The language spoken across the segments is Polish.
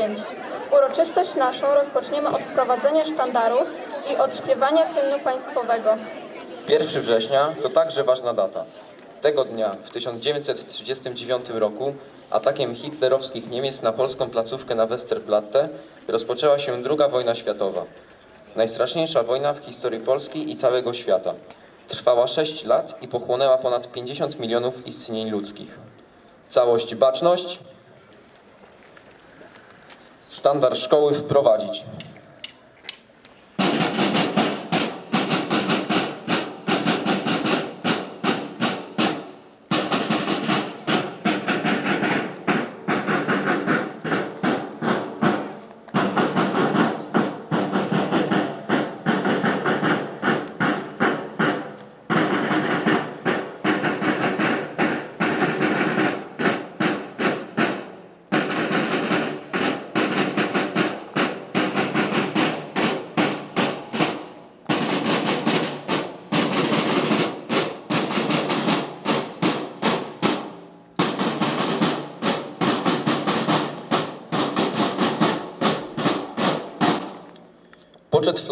2024-2025. Uroczystość naszą rozpoczniemy od wprowadzenia sztandaru i od śpiewania hymnu państwowego. 1 września to także ważna data. Tego dnia w 1939 roku atakiem hitlerowskich Niemiec na polską placówkę na Westerplatte rozpoczęła się II wojna światowa. Najstraszniejsza wojna w historii Polski i całego świata. Trwała 6 lat i pochłonęła ponad 50 milionów istnień ludzkich. Całość baczność. Sztandar szkoły wprowadzić.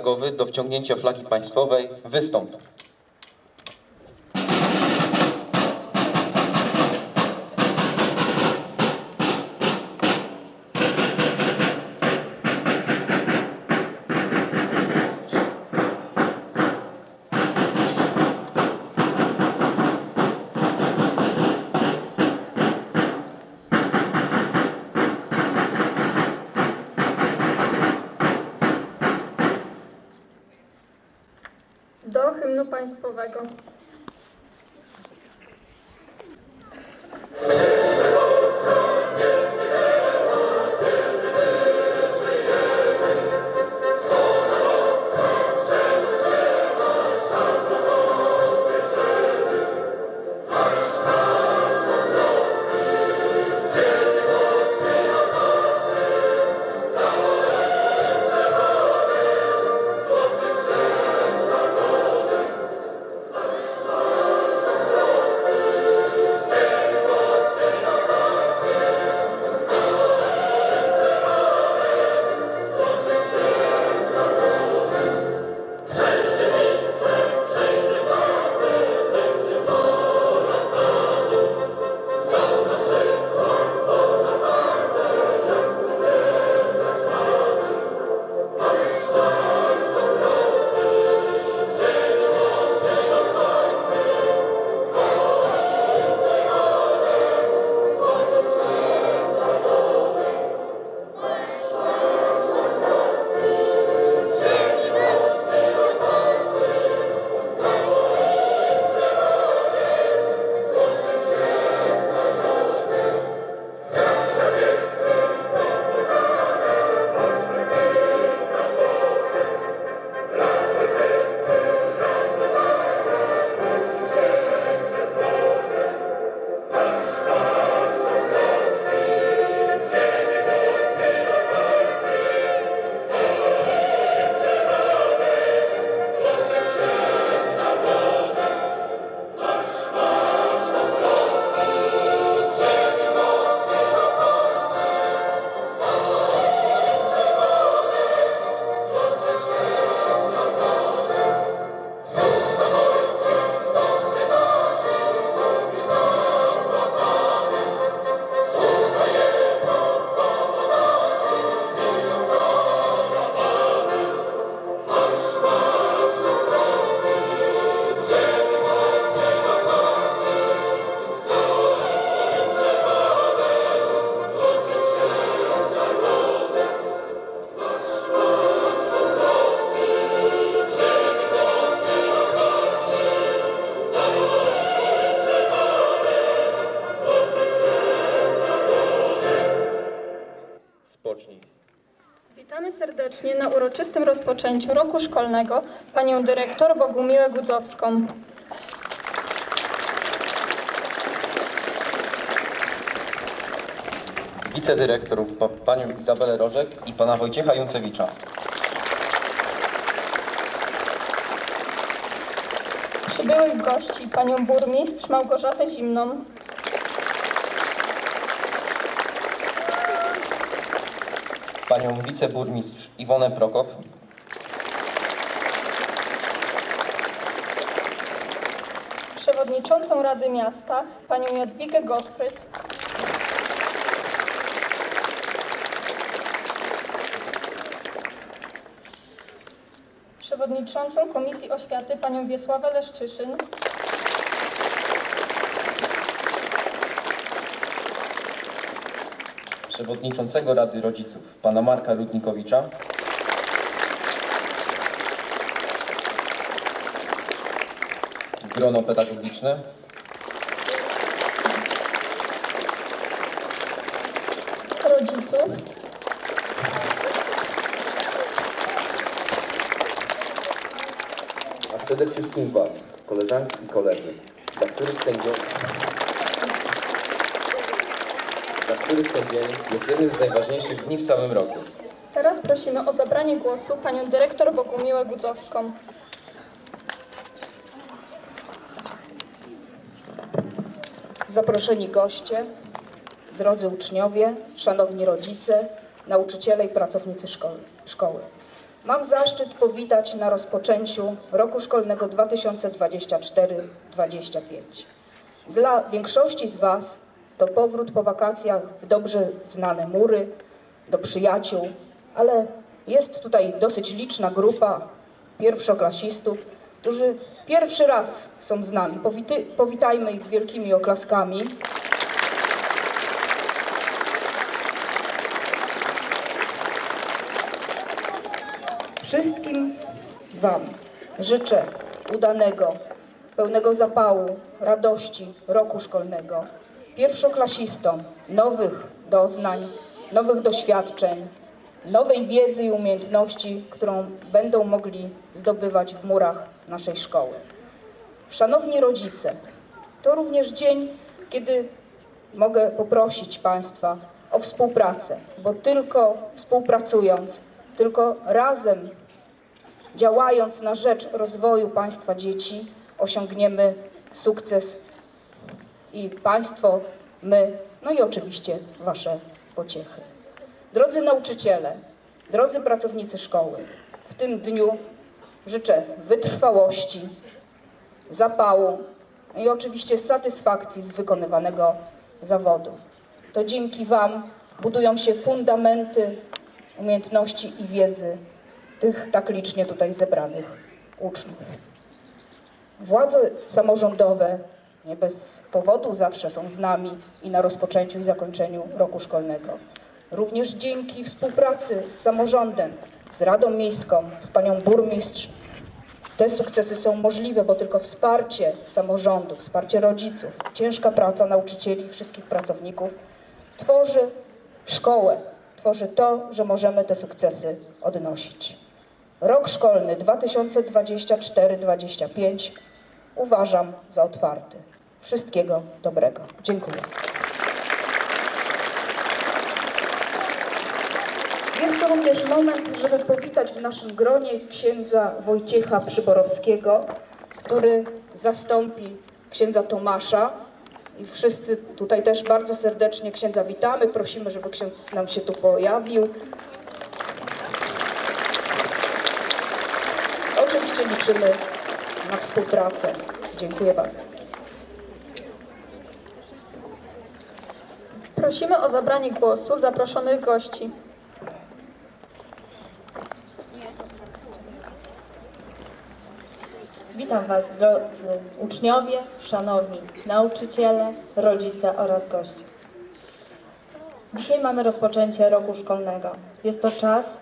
Flagowy do wciągnięcia flagi państwowej wystąp. Państwowego. Uroczystym rozpoczęciu roku szkolnego panią dyrektor Bogumiłę Gudzowską. wicedyrektor pa, panią Izabelę Rożek i pana Wojciecha Juncewicza. Przybyłych gości, panią burmistrz Małgorzatę Zimną, panią wiceburmistrz Iwonę Prokop, przewodniczącą Rady Miasta, panią Jadwigę Gottfried, przewodniczącą Komisji Oświaty, panią Wiesławę Leszczyszyn, przewodniczącego Rady Rodziców pana Marka Rudnikowicza, grono pedagogiczne, rodziców, a przede wszystkim Was, koleżanki i koledzy, dla których ten dzień, dla których ten dzień jest jednym z najważniejszych dni w całym roku. Teraz prosimy o zabranie głosu panią dyrektor Bogumiłę Gudzowską. Zaproszeni goście, drodzy uczniowie, szanowni rodzice, nauczyciele i pracownicy szkoły. szkoły. Mam zaszczyt powitać na rozpoczęciu roku szkolnego 2024-2025. Dla większości z Was to powrót po wakacjach w dobrze znane mury, do przyjaciół, ale jest tutaj dosyć liczna grupa pierwszoklasistów, którzy pierwszy raz są z nami. Powity, powitajmy ich wielkimi oklaskami. Wszystkim Wam życzę udanego, pełnego zapału, radości roku szkolnego. Pierwszoklasistom nowych doznań, nowych doświadczeń, nowej wiedzy i umiejętności, którą będą mogli zdobywać w murach naszej szkoły. Szanowni rodzice, to również dzień, kiedy mogę poprosić Państwa o współpracę, bo tylko współpracując, tylko razem działając na rzecz rozwoju Państwa dzieci, osiągniemy sukces i Państwo, my, no i oczywiście Wasze pociechy. Drodzy nauczyciele, drodzy pracownicy szkoły, w tym dniu życzę wytrwałości, zapału i oczywiście satysfakcji z wykonywanego zawodu. To dzięki Wam budują się fundamenty umiejętności i wiedzy tych tak licznie tutaj zebranych uczniów. Władze samorządowe nie bez powodu zawsze są z nami i na rozpoczęciu i zakończeniu roku szkolnego. Również dzięki współpracy z samorządem, z Radą Miejską, z panią burmistrz, te sukcesy są możliwe, bo tylko wsparcie samorządu, wsparcie rodziców, ciężka praca nauczycieli wszystkich pracowników tworzy szkołę, tworzy to, że możemy te sukcesy odnosić. Rok szkolny 2024-2025 uważam za otwarty. Wszystkiego dobrego. Dziękuję. Jest to również moment, żeby powitać w naszym gronie księdza Wojciecha Przyborowskiego, który zastąpi księdza Tomasza. I wszyscy tutaj też bardzo serdecznie księdza witamy. Prosimy, żeby ksiądz nam się tu pojawił. Oczywiście liczymy na współpracę. Dziękuję bardzo. Prosimy o zabranie głosu zaproszonych gości. Witam Was, drodzy uczniowie, szanowni nauczyciele, rodzice oraz goście. Dzisiaj mamy rozpoczęcie roku szkolnego. Jest to czas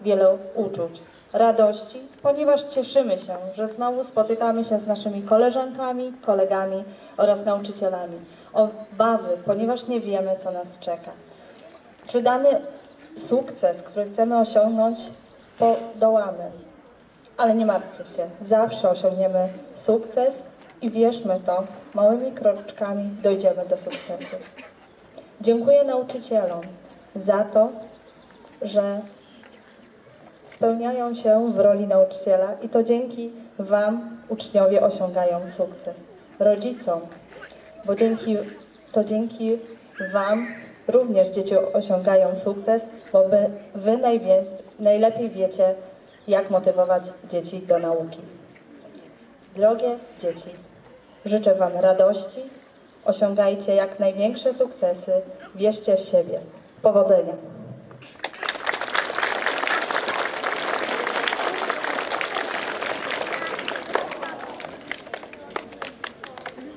wielu uczuć, radości, ponieważ cieszymy się, że znowu spotykamy się z naszymi koleżankami, kolegami oraz nauczycielami. Obawy, ponieważ nie wiemy, co nas czeka. Czy dany sukces, który chcemy osiągnąć, podołamy? Ale nie martwcie się, zawsze osiągniemy sukces i wierzmy to, małymi kroczkami dojdziemy do sukcesu. Dziękuję nauczycielom za to, że spełniają się w roli nauczyciela i to dzięki Wam uczniowie osiągają sukces. Rodzicom, bo dzięki, to dzięki Wam również dzieci osiągają sukces, bo Wy, wy najlepiej wiecie, jak motywować dzieci do nauki. Drogie dzieci, życzę Wam radości, osiągajcie jak największe sukcesy, wierzcie w siebie. Powodzenia!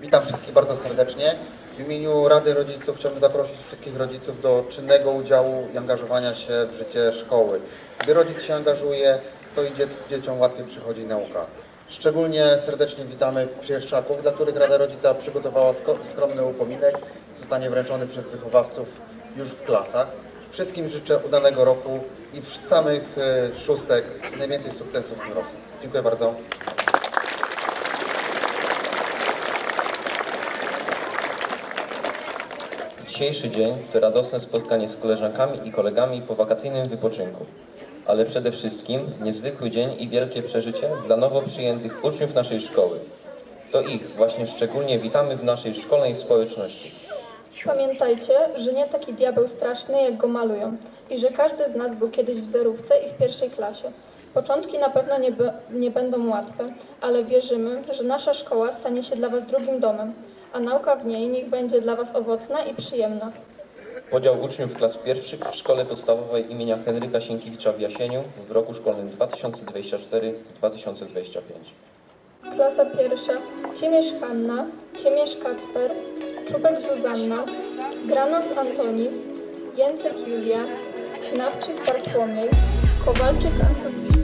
Witam wszystkich bardzo serdecznie. W imieniu Rady Rodziców chciałbym zaprosić wszystkich rodziców do czynnego udziału i angażowania się w życie szkoły. Gdy rodzic się angażuje, to i dziec- dzieciom łatwiej przychodzi nauka. Szczególnie serdecznie witamy pierwszaków, dla których Rada Rodzica przygotowała skromny upominek. Zostanie wręczony przez wychowawców już w klasach. Wszystkim życzę udanego roku i w samych e, szóstek najwięcej sukcesów w tym roku. Dziękuję bardzo. Dzisiejszy dzień to radosne spotkanie z koleżankami i kolegami po wakacyjnym wypoczynku. Ale przede wszystkim niezwykły dzień i wielkie przeżycie dla nowo przyjętych uczniów naszej szkoły. To ich właśnie szczególnie witamy w naszej szkolnej społeczności. Pamiętajcie, że nie taki diabeł straszny, jak go malują i że każdy z nas był kiedyś w zerówce i w pierwszej klasie. Początki na pewno nie, nie będą łatwe, ale wierzymy, że nasza szkoła stanie się dla Was drugim domem, a nauka w niej niech będzie dla Was owocna i przyjemna. Podział uczniów klas pierwszych w szkole podstawowej imienia Henryka Sienkiewicza w Jasieniu w roku szkolnym 2024-2025. Klasa pierwsza Ciemiesz Hanna, Ciemiesz Kacper, Czubek Zuzanna, Granos Antoni, Jęcek Julia, Knawczyk Bartłomiej, Kowalczyk Antoni.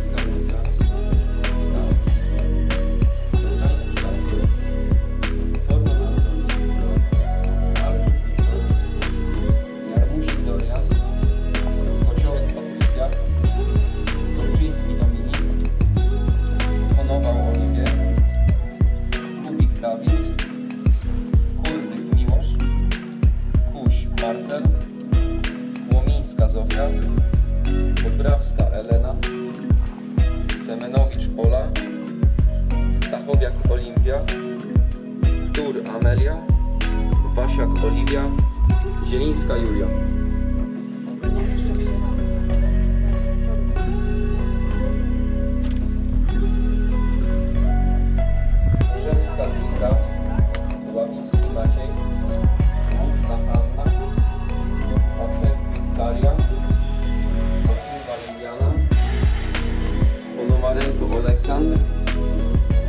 Aleksandr,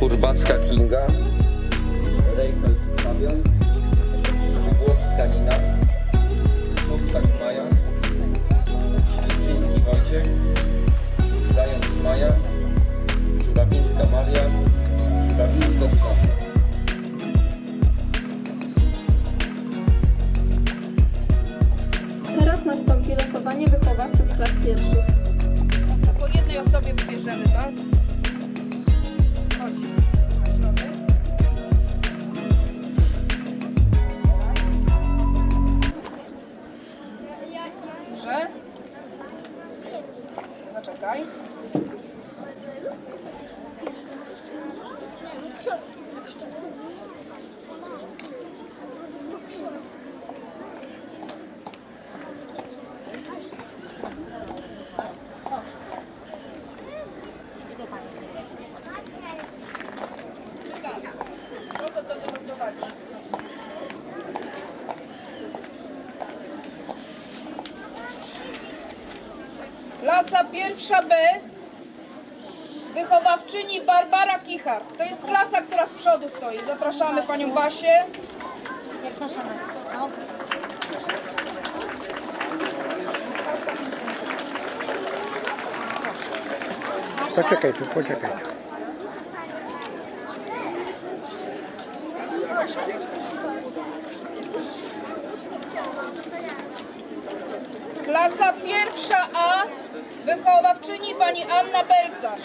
Urbacka Kinga, Rejfeld Fabian, Szczegłowska Nina, Kostak Maja, Świerczyński Wojciech, Zając Maja, Żurawińska Maria, Żurawińska Zuzanna. Teraz nastąpi losowanie wychowawców klas pierwszych. Po jednej osobie wybierzemy, tak? Klasa pierwsza B. Wychowawczyni Barbara Kichart. To jest klasa, która z przodu stoi. Zapraszamy panią Basię. Poczekaj tu, poczekaj. Klasa pierwsza A. Wychowawczyni pani Anna Belcarz.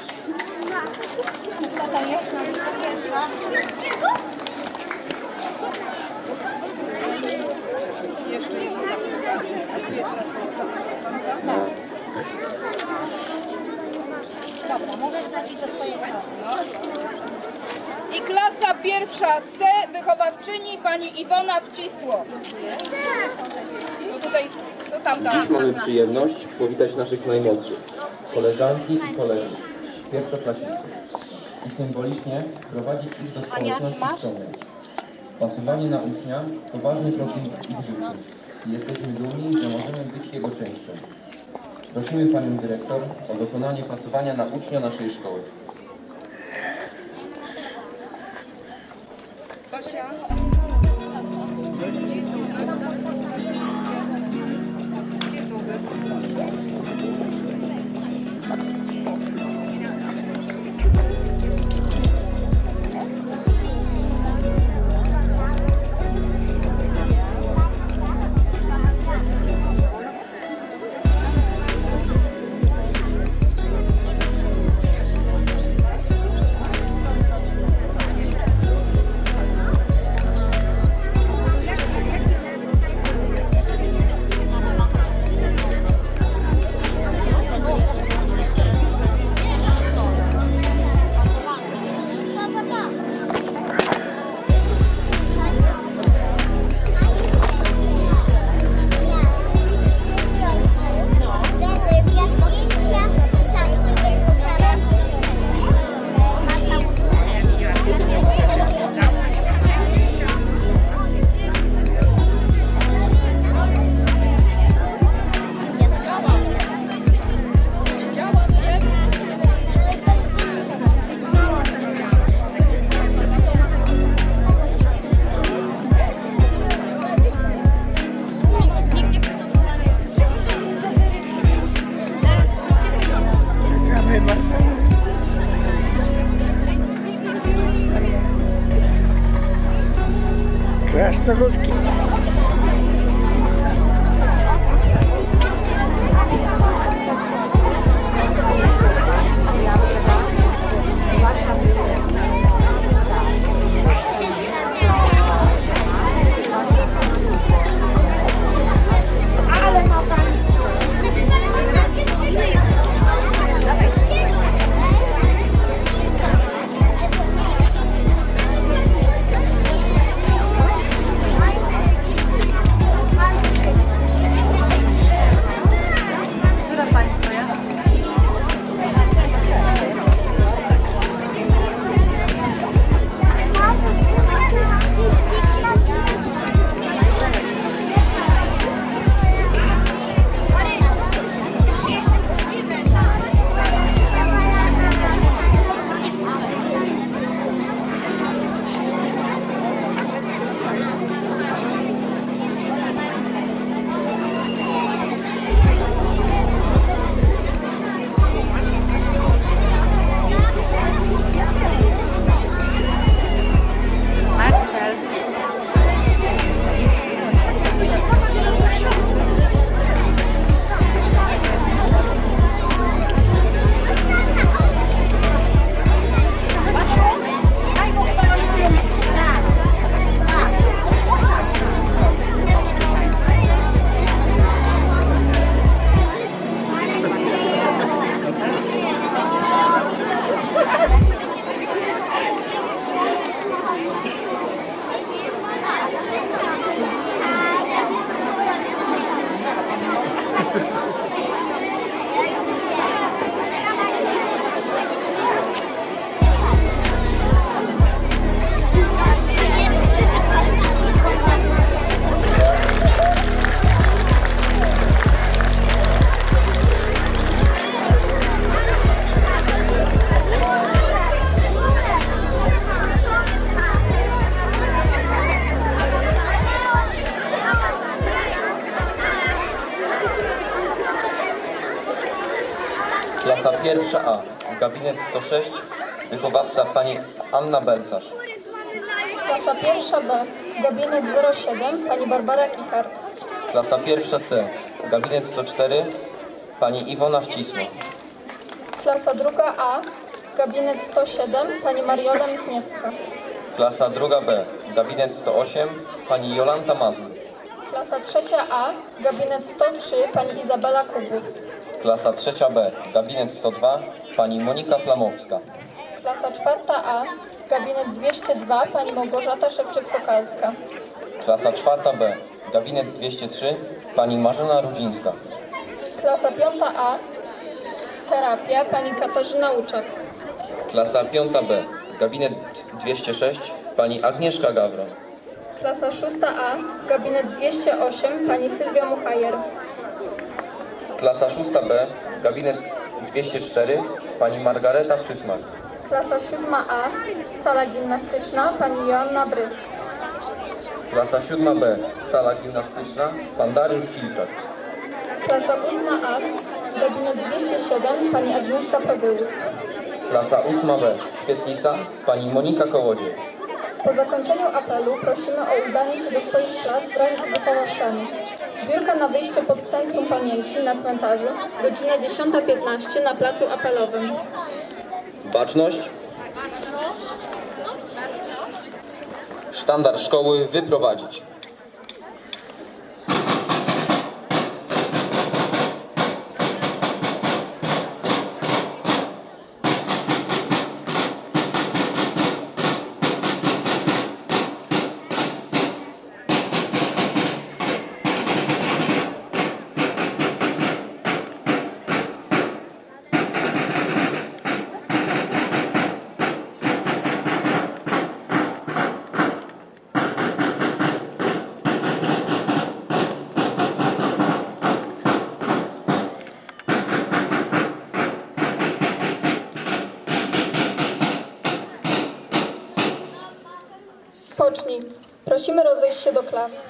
Jest. Ostatnia Dobra. I klasa pierwsza C, wychowawczyni pani Iwona Wcisło. No tutaj, to tamta. Dziś mamy przyjemność powitać naszych najmłodszych, koleżanki i kolegów, pierwszoklasistów i symbolicznie prowadzić ich do społeczności szkolnej. Pasowanie na ucznia to ważny krok w ich życiu i jesteśmy dumni, że możemy być jego częścią. Prosimy Panią Dyrektor o dokonanie pasowania na ucznia naszej szkoły. Krasnoludki. Klasa pierwsza A, gabinet 106, wychowawca pani Anna Belcarz. Klasa pierwsza B, gabinet 07, pani Barbara Kichart. Klasa pierwsza C, gabinet 104, pani Iwona Wcisło. Klasa druga A, gabinet 107, pani Mariola Michniewska. Klasa druga B, gabinet 108, pani Jolanta Mazur. Klasa trzecia A, gabinet 103, pani Izabela Kubów. Klasa trzecia B, gabinet 102, pani Monika Plamowska. Klasa czwarta A, gabinet 202, pani Małgorzata Szewczyk-Sokalska. Klasa czwarta B, gabinet 203, pani Marzena Rudzińska. Klasa piąta A, terapia, pani Katarzyna Łuczak. Klasa piąta B, gabinet 206, pani Agnieszka Gawron. Klasa szósta A, gabinet 208, pani Sylwia Muchajer. Klasa szósta B, gabinet 204, pani Margareta Przysmak. Klasa siódma A, sala gimnastyczna, pani Joanna Brysk. Klasa siódma B, sala gimnastyczna, pan Dariusz Filczak. Klasa ósma A, gabinet 207, pani Agnieszka Pawełus. Klasa ósma B, świetlica, pani Monika Kołodziej. Po zakończeniu apelu prosimy o udanie się do swoich klas wraz z wychowawcami. Zbiórka na wyjście pod Centrum Pamięci na cmentarzu, godzina 10.15 na placu apelowym. Baczność. Sztandar szkoły wyprowadzić. Spocznij. Prosimy rozejść się do klas.